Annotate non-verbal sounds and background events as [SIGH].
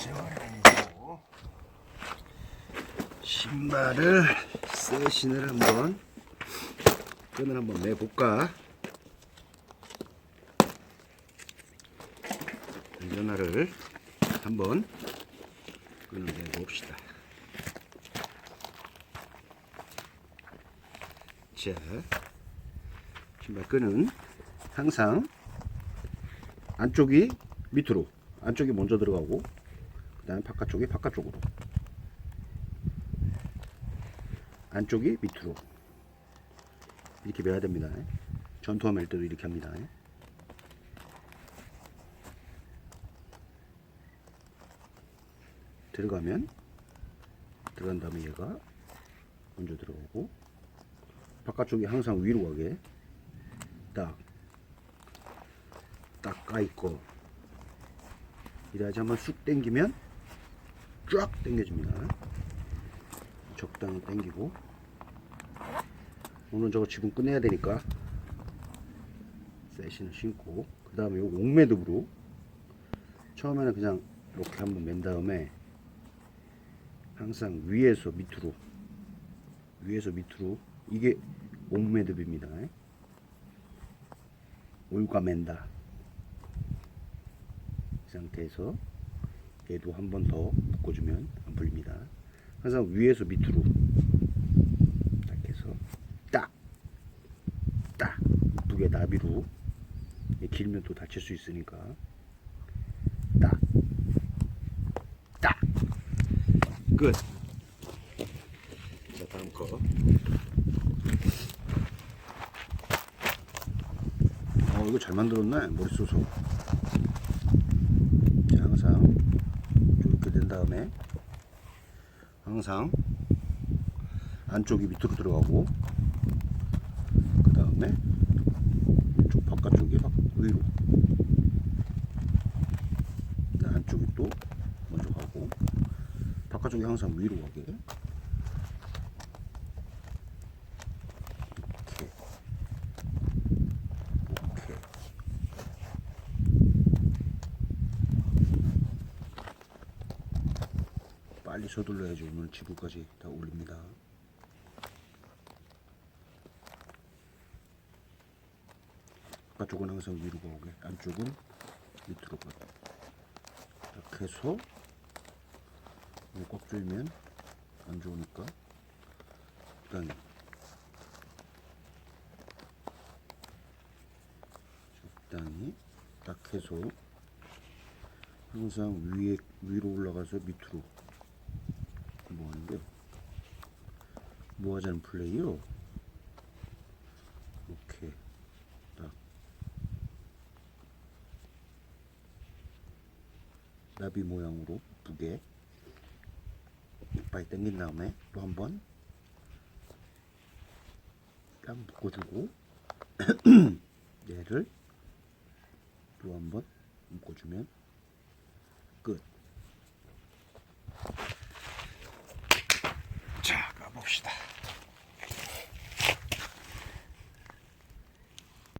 재활용이고 신발을 세신을 한번 끈을 한번 매볼까? 전화를 한번 끈을 매봅시다. 자, 신발 끈은 항상 안쪽이 밑으로, 안쪽이 먼저 들어가고, 그 다음에 바깥쪽이 바깥쪽으로. 안쪽이 밑으로. 이렇게 매야 됩니다. 전투화 맬 때도 이렇게 합니다. 들어가면, 들어간 다음에 얘가 먼저 들어가고, 바깥쪽이 항상 위로 가게 딱, 딱 까있고, 이래야지 한번 쑥 당기면 쫙 당겨줍니다. 적당히 당기고, 오늘 저거 지금 끝내야 되니까, 세신을 신고, 그 다음에 요 옥매듭으로, 처음에는 그냥 이렇게 한번 맨 다음에, 항상 위에서 밑으로, 위에서 밑으로, 이게 옥매듭입니다. 올가맨다. 이 상태에서 얘도 한 번 더 묶어주면 안 풀립니다. 항상 위에서 밑으로 딱 해서 딱, 딱, 두개 나비로 얘 길면 또 다칠 수 있으니까 딱, 딱, 끝. 자 다음 거. 어 이거 잘 만들었네 머리 써서 자, 항상 이렇게 된 다음에 항상 안쪽이 밑으로 들어가고 그 다음에 이쪽 바깥쪽이 막 위로. 그 안쪽이 또 먼저 가고 바깥쪽이 항상 위로 가게 빨리 서둘러야지 오늘 지구까지 다 올립니다. 바깥쪽은 항상 위로 가오게 안쪽은 밑으로 가게. 이렇게 해서 꽉 조이면 안 좋으니까 일단 적당히 딱 해서 항상 위에 위로 올라가서 밑으로 뭐 하는데요? 뭐 하자는 플레이요? 이렇게 딱 나비 모양으로 두개 이빨 당긴 다음에 또 한번 딱 묶어주고 [CLEARS THROAT] 얘를 또 한번 묶어주면 끝.